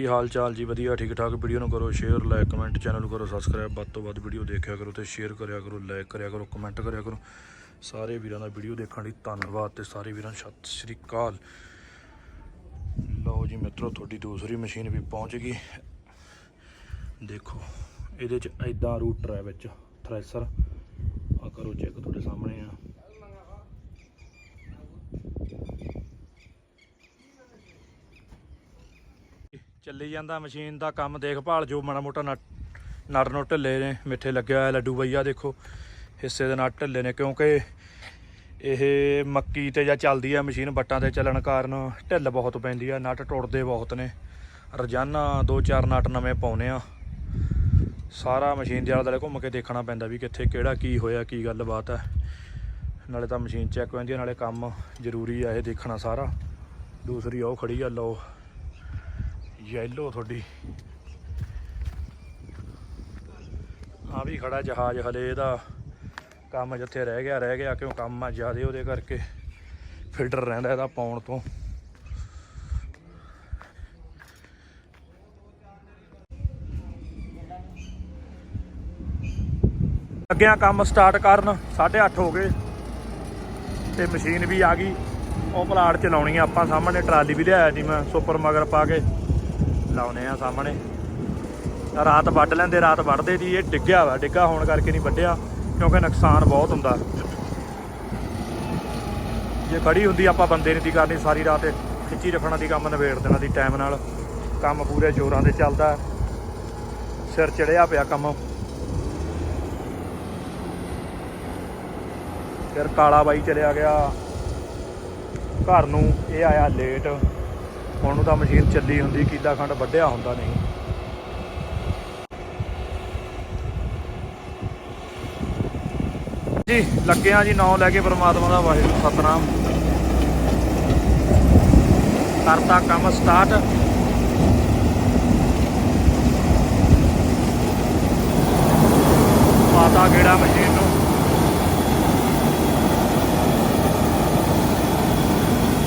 ਕੀ ਹਾਲ ਚਾਲ ਜੀ? ਵਧੀਆ, ਠੀਕ ਠਾਕ। ਵੀਡੀਓ ਨੂੰ ਕਰੋ ਸ਼ੇਅਰ ਲਾਈਕ ਕਮੈਂਟ ਚੈਨਲ ਨੂੰ ਕਰੋ ਸਬਸਕ੍ਰਾਈਬ ਵੱਧ ਤੋਂ ਵੱਧ ਵੀਡੀਓ ਦੇਖਿਆ ਕਰੋ ਤੇ ਸ਼ੇਅਰ ਕਰਿਆ ਕਰੋ ਲਾਈਕ ਕਰਿਆ ਕਰੋ ਕਮੈਂਟ ਕਰਿਆ ਕਰੋ। ਸਾਰੇ ਵੀਰਾਂ ਦਾ ਵੀਡੀਓ ਦੇਖਣ ਲਈ ਧੰਨਵਾਦ ਤੇ ਸਾਰੇ ਵੀਰਾਂ ਨੂੰ ਸਤਿ ਸ੍ਰੀ ਅਕਾਲ। ਲਓ ਜੀ ਮਿੱਤਰੋ, ਤੁਹਾਡੀ ਦੂਸਰੀ ਮਸ਼ੀਨ ਵੀ ਪਹੁੰਚ ਗਈ। ਦੇਖੋ, ਇਹਦੇ ਚ ਐਦਾਂ ਰੂਟਰ ਹੈ ਵਿੱਚ ਥ੍ਰੈਸ਼ਰ ਆ ਕਰੋ ਚੈੱਕ ਤੁਹਾਡੇ ਸਾਹਮਣੇ ਆ। ਚੱਲੀ ਜਾਂਦਾ ਮਸ਼ੀਨ ਦਾ ਕੰਮ, ਦੇਖਭਾਲ, ਜੋ ਮਾੜਾ ਮੋਟਾ ਨਟ ਨੂੰ ਢਿੱਲੇ ਨੇ, ਮਿੱਠੇ ਲੱਗਿਆ ਹੋਇਆ, ਲੱਡੂ ਬਈਆ ਦੇਖੋ, ਹਿੱਸੇ ਦੇ ਨਾਲ ਢਿੱਲੇ ਨੇ, ਕਿਉਂਕਿ ਇਹ ਮੱਕੀ ਤੇ ਜਾਂ ਚੱਲਦੀ ਆ ਮਸ਼ੀਨ, ਬੱਟਾਂ ਤੇ ਚੱਲਣ ਕਾਰਨ ਢਿੱਲ ਬਹੁਤ ਪੈਂਦੀ ਆ, ਨਟ ਟੁੱਟਦੇ ਬਹੁਤ ਨੇ। ਰੋਜ਼ਾਨਾ ਦੋ ਚਾਰ ਨਟ ਨਵੇਂ ਪਾਉਨੇ ਆ। ਸਾਰਾ ਮਸ਼ੀਨ ਦੇ ਆਲੇ ਦੁਆਲੇ ਘੁੰਮ ਕੇ ਦੇਖਣਾ ਪੈਂਦਾ ਵੀ ਕਿੱਥੇ ਕਿਹੜਾ ਕੀ ਹੋਇਆ, ਕੀ ਗੱਲਬਾਤ ਹੈ ਨਾਲੇ ਤਾਂ ਮਸ਼ੀਨ ਚੈੱਕ ਹੁੰਦੀ ਆ, ਨਾਲੇ ਕੰਮ ਜ਼ਰੂਰੀ ਆ, ਇਹ ਦੇਖਣਾ ਸਾਰਾ। ਦੂਸਰੀ ਉਹ ਖੜੀ ਆ, ਲਓ। ਯੈਲੋ ਤੁਹਾਡੀ। ਆ ਵੀ ਖੜਾ ਜਹਾਜ਼ ਹਲੇ ਇਹਦਾ ਕੰਮ ਜਿੱਥੇ ਰਹਿ ਗਿਆ ਰਹਿ ਗਿਆ, ਕਿਉਂ ਕੰਮ ਆ ਜ਼ਿਆਦੇ ਉਹਦੇ ਕਰਕੇ। ਫਿਲਟਰ ਰਹਿੰਦਾ ਇਹਦਾ ਪਾਉਣ ਤੋਂ। ਲੱਗਿਆ ਕੰਮ ਸਟਾਰਟ ਕਰਨ 8:30 ਹੋ ਗਏ। ਤੇ ਮਸ਼ੀਨ ਵੀ ਆ ਗਈ। ਉਹ ਪਲਾਟ ਚ ਲਾਉਣੀ ਆ ਆਪਾਂ, ਸਾਹਮਣੇ ਟਰਾਲੀ ਵੀ ਲਿਆਇਆ ਸੀ ਮੈਂ, ਸੁਪਰ ਮਗਰ ਪਾ ਕੇ। ਲਾਉਨੇ ਆ ਸਾਹਮਣੇ। ਰਾਤ ਵੱਢ ਲੈਂਦੇ, ਰਾਤ ਵੱਢਦੇ ਦੀ ਇਹ ਡਿੱਗਿਆ ਵਾ, ਡਿੱਗਾ ਹੋਣ ਕਰਕੇ ਨਹੀਂ ਵੱਢਿਆ, ਕਿਉਂਕਿ ਨੁਕਸਾਨ ਬਹੁਤ ਹੁੰਦਾ। ਜੇ ਖੜੀ ਹੁੰਦੀ, ਆਪਾਂ ਬੰਦੇ ਨਹੀਂ ਦੀ ਕਰਨੀ, ਸਾਰੀ ਰਾਤ ਖਿੱਚੀ ਰੱਖਣਾ ਦੀ ਕੰਮ, ਨਿਬੇੜ ਦੇਣਾ ਦੀ ਟਾਈਮ ਨਾਲ। ਕੰਮ ਪੂਰੇ ਜ਼ੋਰਾਂ ਦੇ ਚੱਲਦਾ। ਸਿਰ ਚੜਿਆ ਪਿਆ ਕੰਮ। ਫਿਰ ਕਾਲਾ ਬਾਈ ਚਲਿਆ ਗਿਆ। ਘਰ ਨੂੰ ਇਹ ਆਇਆ ਲੇਟ ਹੁਣ ਨੂੰ ਤਾਂ ਮਸ਼ੀਨ ਚੱਲੀ ਹੁੰਦੀ, ਕੀਦਾ ਖੰਡ ਵੱਢਿਆ ਹੁੰਦਾ ਨਹੀਂ। ਜੀ ਲੱਗਿਆ ਜੀ, ਨਾਂ ਲੈ ਕੇ ਪ੍ਰਮਾਤਮਾ ਦਾ ਵਾਹਿਗੁਰੂ, ਸਤਨਾਮ। ਕਰਤਾ ਕੰਮ ਸਟਾਰਟ ਮਾਤਾ ਗੇੜਾ ਮਸ਼ੀਨ ਨੂੰ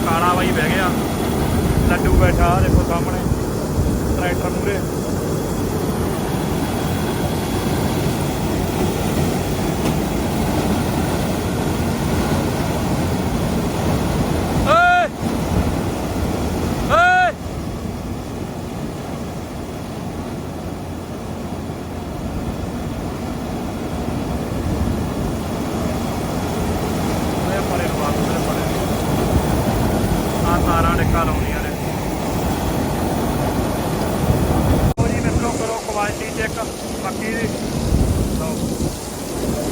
ਕਾਲਾ ਬਾਈ ਬਹਿ ਗਿਆ ਲੱਡੂ ਬੈਠਾ ਦੇਖੋ ਸਾਹਮਣੇ ਟਰੈਕਟਰ ਮੂਰੇ ਓਏ ਓਏ ਉਹਦੇ ਪਰੇ ਨੂੰ ਬੰਦ ਉਹਦੇ ਪਰੇ ਨੂੰ। ਆਹ ਤਾਰਾਂ ਡਿੱਕਾ ਲਾਉਣੀਆਂ ਨੇ ਉਹ ਜੀ ਮਿੱਤਰੋ ਕਰੋ ਕੁਆਲਿਟੀ ਚੈੱਕ ਮੱਕੀ ਦੀ ਲਓ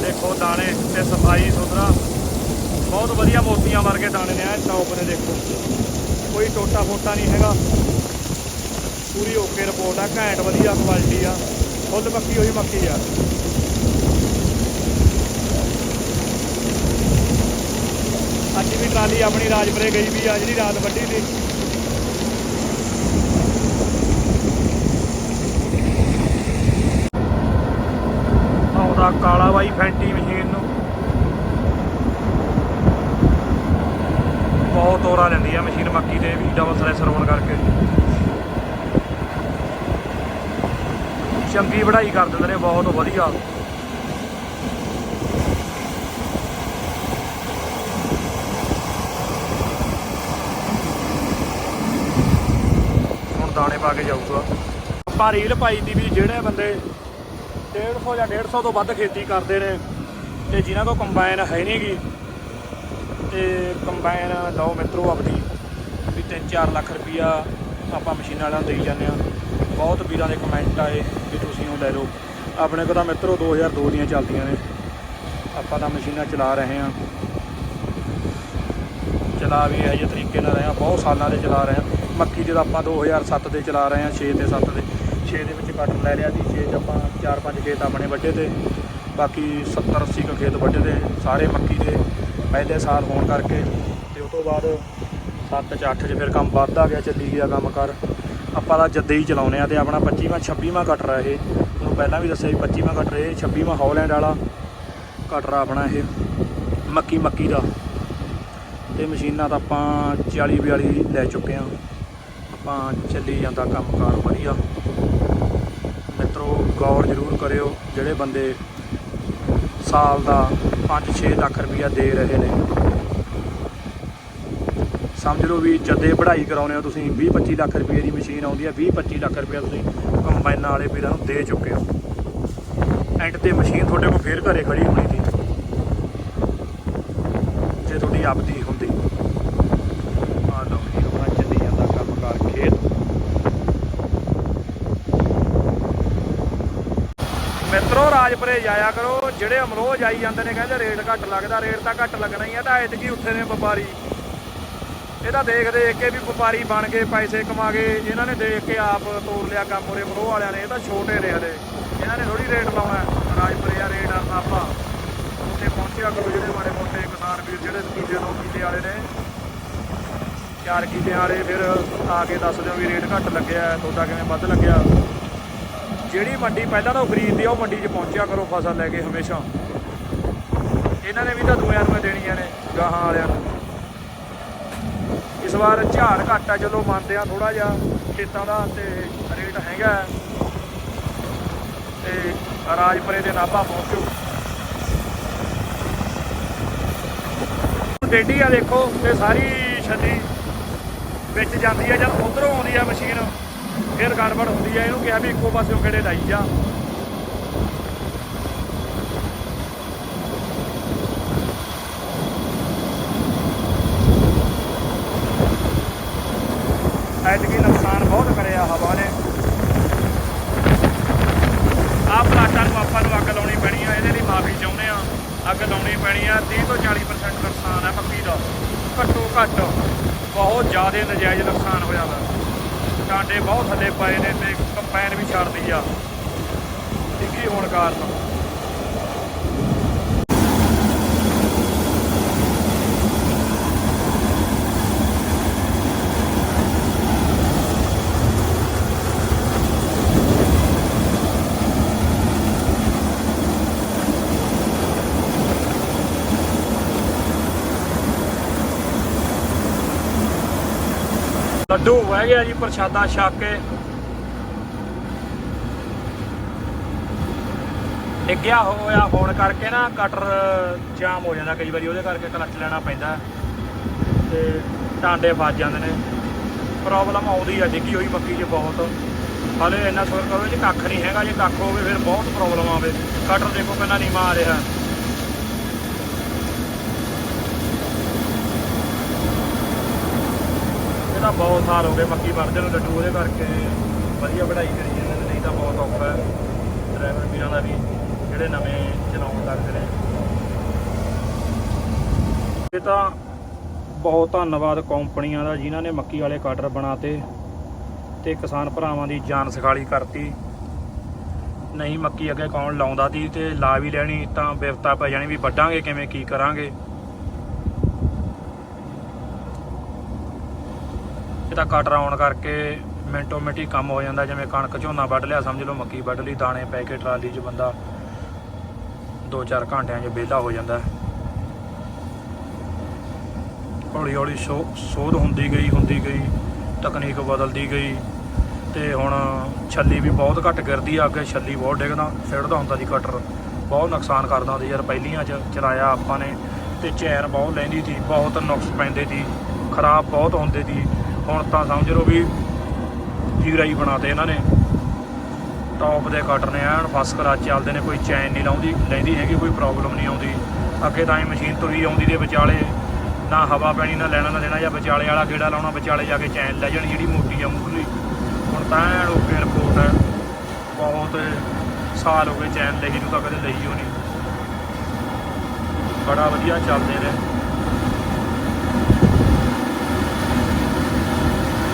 ਦੇਖੋ ਦਾਣੇ ਤੇ ਸਫ਼ਾਈ ਸੁਥਰਾ ਬਹੁਤ ਵਧੀਆ ਮੋਤੀਆਂ ਵਰਗੇ ਦਾਣੇ ਨੇ ਐ ਟੌਪ ਨੇ ਦੇਖੋ ਕੋਈ ਟੋਟਾ ਫੋਟਾ ਨਹੀਂ ਹੈਗਾ। ਪੂਰੀ ਓਕੇ ਰਿਪੋਰਟ ਆ, ਘੈਂਟ ਵਧੀਆ ਕੁਆਲਿਟੀ ਆ। ਫੁੱਲ ਮੱਕੀ ਹੋਈ ਮੱਕੀ ਆ। ਅੱਜ ਵੀ ਟਰਾਲੀ ਆਪਣੀ ਰਾਜਪੁਰੇ ਗਈ ਵੀ ਆ, ਜਿਹੜੀ ਰਾਤ ਵੱਢੀ ਸੀ। ਆਉਂਦਾ ਕਾਲਾ ਬਾਈ ਫੈਂਟੀ ਮਸ਼ੀਨ ਨੂੰ ਬਹੁਤ ਤੋਰਾ ਲੈਂਦੀ ਆ ਮਸ਼ੀਨ ਮੱਕੀ ਤੇ ਵੀ ਡਬਲ ਥ੍ਰੈਸ਼ਰ ਹੋਣ ਕਰਕੇ। ਚੰਗੀ ਵਢਾਈ ਕਰ ਦਿੰਦੇ ਨੇ, ਬਹੁਤ ਵਧੀਆ। ਹੁਣ ਦਾਣੇ ਪਾ ਕੇ ਜਾਊਗਾ। ਆਪਾਂ ਰੀਲ ਪਾਈ ਦੀ ਵੀ ਜਿਹੜੇ ਬੰਦੇ 150 ਜਾਂ 150 ਤੋਂ ਵੱਧ ਖੇਤੀ ਕਰਦੇ ਨੇ, ਤੇ ਜਿਨ੍ਹਾਂ ਕੋਲ ਕੰਬਾਈਨ ਹੈ ਨਹੀਂਗੀ ਤੇ ਕੰਬਾਈਨ ਲਓ ਮਿੱਤਰੋ ਆਪਣੀ, ਵੀ 3-4 ਲੱਖ ਰੁਪਈਆ ਆਪਾਂ ਮਸ਼ੀਨਾਂ ਵਾਲਿਆਂ ਨੂੰ ਦੇਈ ਜਾਂਦੇ ਆ ਬਹੁਤ ਵੀਰਾਂ ਦੇ ਕਮੈਂਟ ਆਏ ਵੀ ਤੁਸੀਂ ਉਹ ਲੈ ਲਓ। ਆਪਣੇ ਕੋਲ ਤਾਂ ਮਿੱਤਰੋ 2002 ਦੀਆਂ ਚੱਲਦੀਆਂ ਨੇ। ਆਪਾਂ ਤਾਂ ਮਸ਼ੀਨਾਂ ਚਲਾ ਰਹੇ ਆ ਚਲਾ ਵੀ ਇਹ ਜਿਹੇ ਤਰੀਕੇ ਨਾਲ ਰਹੇ ਆ ਬਹੁਤ ਸਾਲਾਂ ਦੇ ਚਲਾ ਰਹੇ ਆ ਮੱਕੀ ਦੇ ਤਾਂ ਆਪਾਂ 2007 ਦੇ ਚਲਾ ਰਹੇ ਆ 6 ਤੇ 7 ਦੇ। 6 ਦੇ ਵਿੱਚ ਕਟਰ ਲੈ ਲਿਆ ਸੀ 6 ਚ ਆਪਾਂ 4-5 ਖੇਤ ਆਪਣੇ ਵੱਡੇ ਤੇ। ਬਾਕੀ 70 80 ਕੁ ਖੇਤ ਵੱਡੇ ਤੇ, ਸਾਰੇ ਮੱਕੀ ਦੇ। ਪਹਿਲੇ ਸਾਲ ਹੋਣ ਕਰਕੇ ਤੇ ਉਸ ਤੋਂ ਬਾਅਦ 7 ਚ 8 ਚ ਫਿਰ ਕੰਮ ਵੱਧਦਾ ਗਿਆ, ਚੱਲੀ ਗਿਆ ਕੰਮ ਕਰ। ਆਪਾਂ ਤਾਂ ਜੱਦੇ ਹੀ ਚਲਾਉਨੇ ਆ ਤੇ ਆਪਣਾ 25ਵਾਂ 26ਵਾਂ ਕਟਰ ਇਹ। ਤੁਹਾਨੂੰ ਪਹਿਲਾਂ ਵੀ ਦੱਸਿਆ ਵੀ 25ਵਾਂ ਕਟਰ ਇਹ 26ਵਾਂ ਹੌਲੈਂਡ ਵਾਲਾ ਕਟਰ ਆਪਣਾ ਇਹ, ਮੱਕੀ ਮੱਕੀ ਦਾ। ਤੇ ਮਸ਼ੀਨਾਂ ਤਾਂ ਆਪਾਂ 40 42 ਲੈ ਚੁੱਕੇ ਆ ਆਪਾਂ ਚੱਲੀ ਜਾਂਦਾ ਕੰਮਕਾਰ ਵਧੀਆ। ਮਿੱਤਰੋ, ਗੌਰ ਜ਼ਰੂਰ ਕਰਿਓ, ਜਿਹੜੇ ਬੰਦੇ ਸਾਲ ਦਾ 5-6 ਲੱਖ ਰੁਪਇਆ ਦੇ ਰਹੇ ਨੇ। ਸਮਝ ਲਓ ਵੀ ਜਦੇ ਪੜ੍ਹਾਈ ਕਰਾਉਨੇ ਹੋ ਤੁਸੀਂ 20-25 ਲੱਖ ਰੁਪਏ ਦੀ ਮਸ਼ੀਨ ਆਉਂਦੀ ਹੈ 20-25 ਲੱਖ ਰੁਪਇਆ ਤੁਸੀਂ ਕੰਬਾਈਨਾਂ ਵਾਲੇ ਵੀਰਾਂ ਨੂੰ ਦੇ ਚੁੱਕੇ ਹੋ। ਐਂਡ ਤੇ ਮਸ਼ੀਨ ਤੁਹਾਡੇ ਕੋਲ ਫੇਰ ਘਰੇ ਖੜੀ ਹੋਣੀ ਸੀ। ਜੇ ਤੁਹਾਡੀ ਆਪਦੀ ਹੁੰਦੀ ਆ ਲਓ ਜੀ ਆਪਣਾ ਚੱਲੀ ਜਾਂਦਾ ਕੰਮਕਾਰ ਖੇਤ ਮਿੱਤਰੋ ਰਾਜਪੁਰੇ ਜਾਇਆ ਕਰੋ, ਜਿਹੜੇ ਅਮਰੋਹ ਆਈ ਜਾਂਦੇ ਨੇ, ਕਹਿੰਦੇ ਰੇਟ ਘੱਟ ਲੱਗਦਾ, ਰੇਟ ਤਾਂ ਘੱਟ ਲੱਗਣਾ ਹੀ ਆ, ਤਾਂ ਐਤਕੀ ਉੱਠੇ ਨੇ ਵਪਾਰੀ। ਇਹ ਤਾਂ ਦੇਖ ਦੇਖ ਕੇ ਵੀ ਵਪਾਰੀ ਬਣ ਗਏ, ਪੈਸੇ ਕਮਾ ਕੇ ਇਹਨਾਂ ਨੇ ਦੇਖ ਕੇ ਆਪ ਤੋੜ ਲਿਆ ਕੰਮ ਉਰੇ ਅਮਰੋਹ ਵਾਲਿਆਂ ਨੇ, ਇਹ ਤਾਂ ਛੋਟੇ ਨੇ ਹਲੇ ਇਹਨਾਂ ਨੇ ਥੋੜੀ ਰੇਟ ਲਾਉਣਾ, ਰਾਜਪੁਰੇ ਆ ਰੇਟ ਆ ਆਪਾਂ। ਉੱਥੇ ਪਹੁੰਚਿਆ ਕਰੋ ਜਿਹੜੇ ਮਾੜੇ ਮੋਟੇ ਕਿਸਾਨ ਵੀਰ, ਜਿਹੜੇ ਕੀਲੇ ਦੋ ਕੀਲੇ ਵਾਲੇ ਨੇ। ਚਾਰ ਕੀਲੇ ਵਾਲੇ, ਫਿਰ ਆ ਕੇ ਦੱਸ ਦਿਓ ਵੀ ਰੇਟ ਘੱਟ ਲੱਗਿਆ, ਤੁਹਾਡਾ ਕਿਵੇਂ ਵੱਧ ਲੱਗਿਆ। ਜਿਹੜੀ ਮੰਡੀ ਪਹਿਲਾਂ ਤੋਂ ਖਰੀਦਦੀ ਆ ਉਹ ਮੰਡੀ 'ਚ ਪਹੁੰਚਿਆ ਕਰੋ ਫਸਲ ਲੈ ਕੇ ਹਮੇਸ਼ਾ। ਇਹਨਾਂ ਨੇ ਵੀ ਤਾਂ ਦੂਆਂ ਨੂੰ ਦੇਣੀਆਂ ਨੇ ਗਾਹਾਂ ਵਾਲਿਆਂ ਨੂੰ। ਇਸ ਵਾਰ ਝਾੜ ਘੱਟ ਆ ਚਲੋ ਮੰਨਦੇ ਆ ਥੋੜਾ ਜਿਹਾ ਖੇਤਾਂ ਦਾ ਤੇ ਰੇਟ ਹੈਗਾ ਤੇ ਰਾਜਪੁਰੇ ਦੇ ਨਾਭਾ ਪਹੁੰਚੋ। ਡੇਡੀ ਆ ਦੇਖੋ, ਤੇ ਸਾਰੀ ਛੱਡੀ ਵਿੱਚ ਜਾਂਦੀ ਹੈ ਜਦ ਉਧਰੋਂ ਆਉਂਦੀ ਹੈ ਮਸ਼ੀਨ। ਫਿਰ ਗੜਬੜ ਹੁੰਦੀ ਹੈ ਇਹਨੂੰ ਕਿਹਾ ਵੀ ਇੱਕੋ ਪਾਸਿਓਂ ਖੇੜੇ ਲਾਈ ਜਾ। ਐਤਕੀ ਨੁਕਸਾਨ ਬਹੁਤ ਕਰਿਆ ਹਵਾ ਨੇ ਆਹ ਪਲਾਟਾਂ ਨੂੰ ਆਪਾਂ ਨੂੰ ਅੱਗ ਲਾਉਣੀ ਪੈਣੀ ਆ, ਇਹਦੇ ਲਈ ਮਾਫੀ ਚਾਹੁੰਦੇ ਆ। ਅੱਗ ਲਾਉਣੀ ਪੈਣੀ ਆ 30 ਤੋਂ 40% ਨੁਕਸਾਨ ਆ ਪੱਕੀ ਦਾ। ਘੱਟੋ ਘੱਟ ਬਹੁਤ ਜ਼ਿਆਦਾ ਨਜਾਇਜ਼ ਨੁਕਸਾਨ ਹੋਇਆ ਵਾ। ਟਾਂਡੇ ਬਹੁਤ ਥੱਲੇ ਪਏ ਨੇ ਤੇ ਕੰਪੈਨ ਵੀ ਛੱਡਦੀ ਆ। ਡਿੱਗੀ ਹੋਣ ਕਾਰਨ। ਲੱਡੂ ਵਹਿ ਗਿਆ ਜੀ ਪ੍ਰਸ਼ਾਦਾ ਛੱਕ ਕੇ। ਡਿੱਗਿਆ ਹੋਇਆ ਹੋਣ ਕਰਕੇ ਨਾ ਕਟਰ ਜਾਮ ਹੋ ਜਾਂਦਾ, ਕਈ ਵਾਰੀ ਉਹਦੇ ਕਰਕੇ ਕਲੱਚ ਲੈਣਾ ਪੈਂਦਾ। ਤੇ ਟਾਂਡੇ ਵੱਜ ਜਾਂਦੇ ਨੇ। ਪ੍ਰੋਬਲਮ ਆਉਂਦੀ ਆ, ਡਿੱਗੀ ਹੋਈ ਮੱਕੀ 'ਚ ਬਹੁਤ। ਹਾਲੇ ਇੰਨਾ ਸੁਰ ਕਰੋ ਜੀ, ਕੱਖ ਨਹੀਂ ਹੈਗਾ, ਜੇ ਕੱਖ ਹੋਵੇ ਫਿਰ ਬਹੁਤ ਪ੍ਰੋਬਲਮ ਆਵੇ। ਕਟਰ ਦੇਖੋ ਕਿੰਨਾ ਨੀਵਾਂ ਆ ਰਿਹਾ। ਤਾਂ ਬਹੁਤ ਸਾਲ ਹੋ ਗਏ ਮੱਕੀ ਵਰਦੇ ਨੂੰ ਲੱਡੂ ਉਹਦੇ ਕਰਕੇ ਵਧੀਆ ਵਢਾਈ ਕਰੀ ਜਾਂਦੇ ਨੇ, ਨਹੀਂ ਤਾਂ ਬਹੁਤ ਔਖਾ ਹੈ। ਡਰਾਈਵਰ ਵੀਰਾਂ ਦਾ ਵੀ ਜਿਹੜੇ ਨਵੇਂ ਚਲਾਉਣ ਲੱਗਦੇ ਨੇ। ਇਹ ਤਾਂ ਬਹੁਤ ਧੰਨਵਾਦ ਕੰਪਨੀਆਂ ਦਾ, ਜਿਨ੍ਹਾਂ ਨੇ ਮੱਕੀ ਵਾਲੇ ਕਟਰ ਬਣਾਤੇ ਤੇ ਕਿਸਾਨ ਭਰਾਵਾਂ ਦੀ ਜਾਨ ਸਖਾਲੀ ਕਰਤੀ। ਨਹੀਂ ਮੱਕੀ ਅੱਗੇ ਕੌਣ ਲਾਉਂਦਾ ਸੀ ਤੇ ਲਾ ਵੀ ਲੈਣੀ, ਤਾਂ ਬਿਫਤਾ ਪੈ ਜਾਣੀ ਵੀ ਵੱਢਾਂਗੇ, ਕਿਵੇਂ ਕੀ ਕਰਾਂਗੇ। ਇਹ ਤਾਂ ਕਟਰ ਆਉਣ ਕਰਕੇ ਮਿੰਟੋ ਮਿੰਟੀ ਕੰਮ ਹੋ ਜਾਂਦਾ, ਜਿਵੇਂ ਕਣਕ ਝੋਨਾ ਵੱਢ ਲਿਆ, ਸਮਝ ਲਓ ਮੱਕੀ ਵੱਢ ਲਈ, ਦਾਣੇ ਪੈ ਕੇ ਟਰਾਲੀ 'ਚ ਬੰਦਾ 2-4 ਘੰਟਿਆਂ 'ਚ ਵਿਹਲਾ ਹੋ ਜਾਂਦਾ। ਹੌਲੀ ਹੌਲੀ ਸੋ- ਸੋਧ ਹੁੰਦੀ ਗਈ ਹੁੰਦੀ ਗਈ, ਤਕਨੀਕ ਬਦਲਦੀ ਗਈ ਤੇ ਹੁਣ ਛੱਲੀ ਵੀ ਬਹੁਤ ਘੱਟ ਗਿਰਦੀ ਆ, ਅੱਗੇ ਛੱਲੀ ਬਹੁਤ ਡਿੱਗਦਾ, ਸਿੱਟਦਾ ਹੁੰਦਾ ਸੀ ਕਟਰ, ਬਹੁਤ ਨੁਕਸਾਨ ਕਰਦਾ ਸੀ ਯਾਰ, ਪਹਿਲੀਆਂ 'ਚ ਚਲਾਇਆ ਆਪਾਂ ਨੇ ਤੇ ਚੈਨ ਬਹੁਤ ਲੈਂਦੀ ਸੀ, ਬਹੁਤ ਨੁਕਸ ਪੈਂਦੇ ਸੀ, ਖਰਾਬ ਬਹੁਤ ਹੁੰਦੇ ਸੀ। ਹੁਣ ਤਾਂ ਸਮਝ ਲਓ ਵੀ ਹੀਰਾ ਹੀ ਬਣਾਤੇ ਇਹਨਾਂ ਨੇ। ਟੌਪ ਦੇ ਕੱਟ ਨੇ ਐਨ ਫਸ ਕਰਾ ਚੱਲਦੇ ਨੇ, ਕੋਈ ਚੈਨ ਨਹੀਂ ਲਾਉਂਦੀ, ਲੈਂਦੀ ਹੈਗੀ, ਕੋਈ ਪ੍ਰੋਬਲਮ ਨਹੀਂ ਆਉਂਦੀ। ਅੱਗੇ ਤਾਂ ਇਹ ਮਸ਼ੀਨ ਤੁਰੀ ਆਉਂਦੀ ਦੇ ਵਿਚਾਲੇ, ਨਾ ਹਵਾ ਪੈਣੀ, ਨਾ ਲੈਣਾ, ਨਾ ਦੇਣਾ, ਜਾਂ ਵਿਚਾਲੇ ਵਾਲਾ ਗੇੜਾ ਲਾਉਣਾ, ਵਿਚਾਲੇ ਜਾ ਕੇ ਚੈਨ ਲੈ ਜਾਣੀ ਜਿਹੜੀ ਮੋਟੀ ਆ ਮੂਰਲੀ ਹੁਣ ਤਾਂ ਐਨ ਓਕੇ ਰਿਪੋਰਟ ਹੈ ਬਹੁਤ ਸਾਲ ਹੋ ਗਏ ਚੈਨ ਲਈ ਨੂੰ ਤਾਂ ਕਦੇ ਲਈ ਹੋ ਨਹੀਂ। ਬੜਾ ਵਧੀਆ ਚੱਲਦੇ ਨੇ।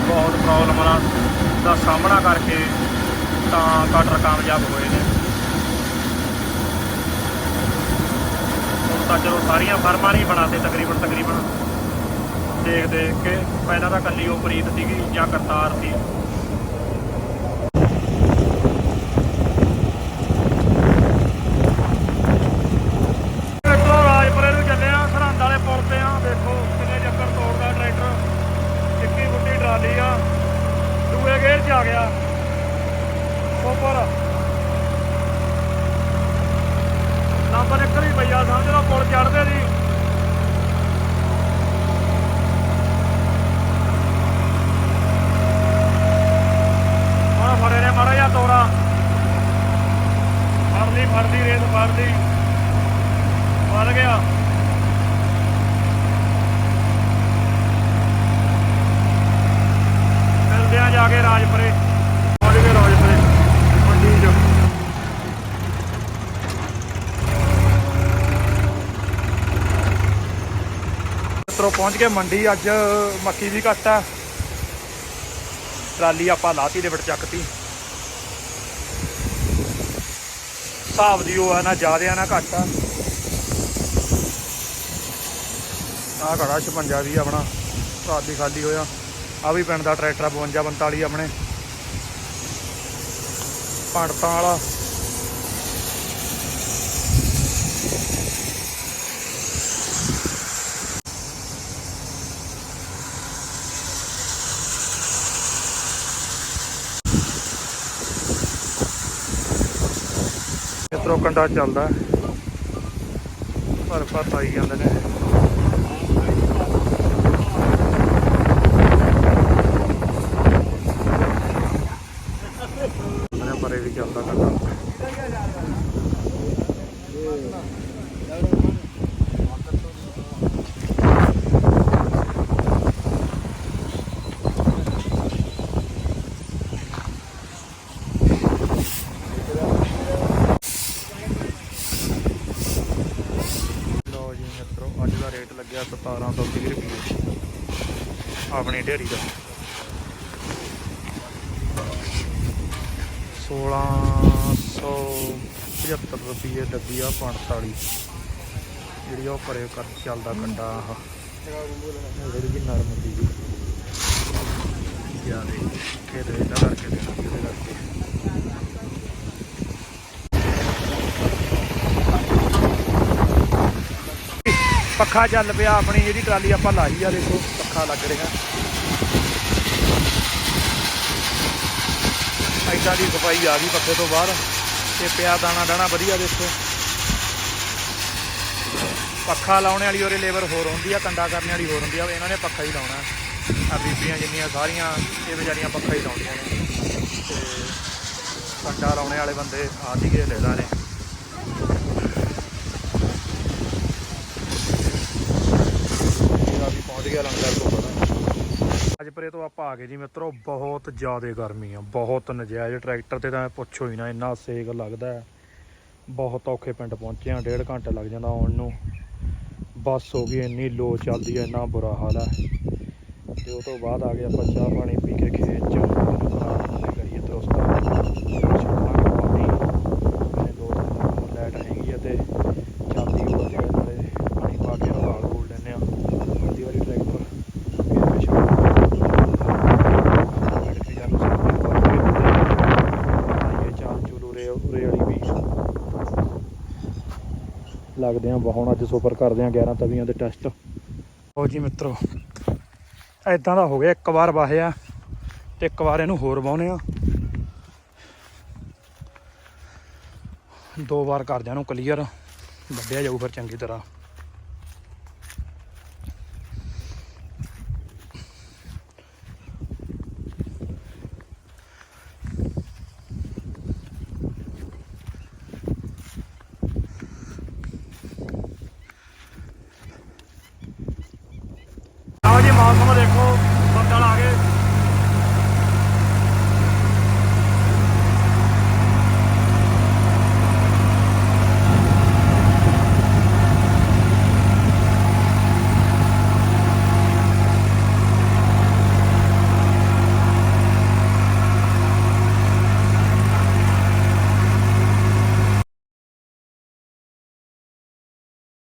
ਬਹੁਤ ਪ੍ਰੋਬਲਮਾਂ ਦਾ ਸਾਹਮਣਾ ਕਰਕੇ ਤਾਂ ਕਟਰ ਕਾਮਯਾਬ ਹੋਏ ਨੇ। ਹੁਣ ਤਾਂ ਚਲੋ ਸਾਰੀਆਂ ਫਰਮਾਂ ਨਹੀਂ ਬਣਾਤੇ ਤਕਰੀਬਨ ਤਕਰੀਬਨ। ਦੇਖ ਦੇਖ ਕੇ ਪਹਿਲਾਂ ਤਾਂ ਕੱਲੀ ਉਹ ਪ੍ਰੀਤ ਸੀਗੀ ਜਾਂ ਕਰਤਾਰ ਸੀ ਟਰੈਕਟਰ ਰਾਜਪੁਰੇ ਨੂੰ ਚੱਲੇ ਆ ਸਰਹੰਦ ਵਾਲੇ ਪੁਲ ਤੇ ਆ ਦੇਖੋ ਕਿੰਨੇ ਚੱਕਰ ਤੋੜਦਾ ਟਰੈਕਟਰ ਟਿੱਕੀ ਫੁੱਟੀ ਟਰਾਲੀ ਆ ਲਾਉਂਦੇ ਨੇ ਮਾੜਾ ਜਿਹਾ ਤੋਰਾ ਫੜ ਲਈ ਫੜ ਵੱਧ ਗਿਆ। ਮਿਲਦੇ ਆ ਜਾ ਕੇ ਰਾਜਪੁਰੇ। ਪਹੁੰਚ ਗਏ ਰਾਜਪੁਰੇ। ਮੰਡੀ 'ਚ। ਮਿੱਤਰੋ, ਪਹੁੰਚ ਗਏ ਮੰਡੀ। ਅੱਜ ਮੱਕੀ ਵੀ ਘੱਟ ਆ। ਟਰਾਲੀ ਆਪਾਂ ਲਾਤੀ ਦੇ ਵਿੱਚ ਚੱਕਤੀ। ਹਿਸਾਬ ਦੀ ਉਹ ਆ ਨਾ ਜ਼ਿਆਦਾ ਆ ਨਾ ਘੱਟ ਆ। ਆ ਘੜਾ 56 ਵੀ ਆਪਣਾ ਟਰਾਲੀ ਖਾਲੀ ਹੋਇਆ। ਆ ਵੀ ਪਿੰਡ ਦਾ ਟਰੈਕਟਰ ਆ 52 45 ਆਪਣੇ। ਪੰਡਤਾਂ ਵਾਲਾ। ਕੰਡਾ ਚੱਲਦਾ ਭਰ ਭਰ ਆਈ ਜਾਂਦੇ ਨੇ ਇਹਨੇ ਪਰੇ ਵੀ ਚੱਲਦਾ ਕੰਡਾ ਲੋ ਜੀ ਮਿੱਤਰੋ ਅੱਜ ਦਾ ਰੇਟ ਲੱਗਿਆ 1730 ਰੁਪਏ। ਆਪਣੀ ਢੇਰੀ ਦਾ। 1675 ਰੁਪਏ ਡੱਬੀ ਆ 45 ਜਿਹੜੀ ਉਹ ਪਰੇ ਕਰ ਚੱਲਦਾ ਕੰਡਾ ਆਹ। ਜਿਹੜੀ ਵੀ ਨਰਮ ਦੀ ਜੀ ਜਿਆਦੇ ਖੇਤ ਇਹਦਾ ਕਰਕੇ ਦੇਣਾ। ਜਿਹਦੇ ਕਰਕੇ ਪੱਖਾ ਚੱਲ ਪਿਆ, ਆਪਣੀ ਜਿਹੜੀ ਟਰਾਲੀ ਆਪਾਂ ਲਾਈ ਆ, ਦੇਖੋ, ਪੱਖਾ ਲੱਗ ਰਿਹਾ। ਐਦਾਂ ਦੀ ਸਫ਼ਾਈ ਆ ਗਈ ਪੱਖੇ ਤੋਂ ਬਾਹਰ, ਤੇ ਪਿਆ ਦਾਣਾ ਦਾਣਾ ਵਧੀਆ, ਦੇਖੋ। ਪੱਖਾ ਲਾਉਣੇ ਵਾਲੀ ਉਹਰੇ ਲੇਬਰ ਹੋਰ ਹੁੰਦੀ ਆ, ਕੰਡਾ ਕਰਨ ਵਾਲੀ ਹੋਰ ਹੁੰਦੀ ਆ, ਇਹਨਾਂ ਨੇ ਪੱਖਾ ਹੀ ਲਾਉਣਾ। ਆ ਬੀਬੀਆਂ ਜਿੰਨੀਆਂ ਸਾਰੀਆਂ, ਇਹ ਵਿਚਾਰੀਆਂ ਪੱਖਾ ਹੀ ਲਾਉਂਦੀਆਂ ਨੇ। ਤੇ ਕੰਡਾ ਲਾਉਣੇ ਵਾਲੇ ਬੰਦੇ ਆ ਸੀਗੇ ਲੈਦਾ ਨੇ ਮੇਰਾ ਵੀ ਪਹੁੰਚ ਗਿਆ ਲੰਗਰ ਤੋਂ ਪਤਾ ਅੱਜ ਪਰੇ ਤੋਂ ਆਪਾਂ ਆ ਗਏ ਜੀ ਮਿੱਤਰੋ, ਬਹੁਤ ਜ਼ਿਆਦਾ ਗਰਮੀ ਆ, ਬਹੁਤ ਨਜਾਇਜ਼ ਟਰੈਕਟਰ ਤੇ ਤਾਂ ਪੁੱਛੋ ਹੀ ਨਾ, ਇੰਨਾ ਸੇਕ ਲੱਗਦਾ ਬਹੁਤ ਔਖੇ ਪਿੰਡ ਪਹੁੰਚੇ ਆ ਡੇਢ ਘੰਟੇ ਲੱਗ ਜਾਂਦਾ ਆਉਣ ਨੂੰ। ਬੱਸ ਹੋ ਗਈ, ਇੰਨੀ ਲੋ ਚੱਲਦੀ ਹੈ, ਇੰਨਾ ਬੁਰਾ ਹਾਲ ਹੈ। ਤੇ ਉਹ ਤੋਂ ਬਾਅਦ ਆ ਗਏ ਆਪਾਂ ਚਾਹ ਪਾਣੀ ਪੀ ਕੇ ਖੇਤ ਚ ਤੇ ਕਰੀਏ ਦੋਸਤਾਂ ਛੱਡਾਂਗੇ ਪਾਣੀ ਮੈਨੇ ਦੋ ਤਿੰਨ ਲਾਈਟ ਹੈਗੀ ਆ ਤੇ ਚੱਲਦੀ ਉਹ ਤੇ ਨਾਲੇ ਪਾਣੀ ਪਾ ਕੇ ਰਵਾਲ ਬੋਲ ਲੈਨੇ ਆ ਅੱਧੀ ਵਾਰੀ ਟਰੈਕਟਰ ਫਿਰ ਪਿਛੋਂ ਬੈਟਰੀ ਚਾਲੂ ਸੀ ਇਹ ਚਾਲ ਚੂਲ ਉਰੇ ਉਰੇ ਵਾਲੀ ਵੀ ਲੱਗਦੇ ਆ ਵਾਹੁਣ ਅੱਜ ਸੁਪਰ ਕਰਦੇ ਆ 11 ਤਵੀਆਂ ਦੇ ਟੈਸਟ। ਹੋ ਜੀ ਮਿੱਤਰੋ ਐਦਾਂ ਦਾ ਹੋ ਗਿਆ, ਇੱਕ ਵਾਰ ਵਾਹਿਆ ਤੇ ਇੱਕ ਵਾਰ ਇਹਨੂੰ ਹੋਰ ਵਾਹੁਨੇ ਆ। ਦੋ ਵਾਰ ਕਰ ਦਿਆਂ ਨੂੰ ਕਲੀਅਰ ਵੱਢਿਆ ਜਾਊ ਫਿਰ ਚੰਗੀ ਤਰ੍ਹਾਂ। ਮੌਸਮ ਦੇਖੋ।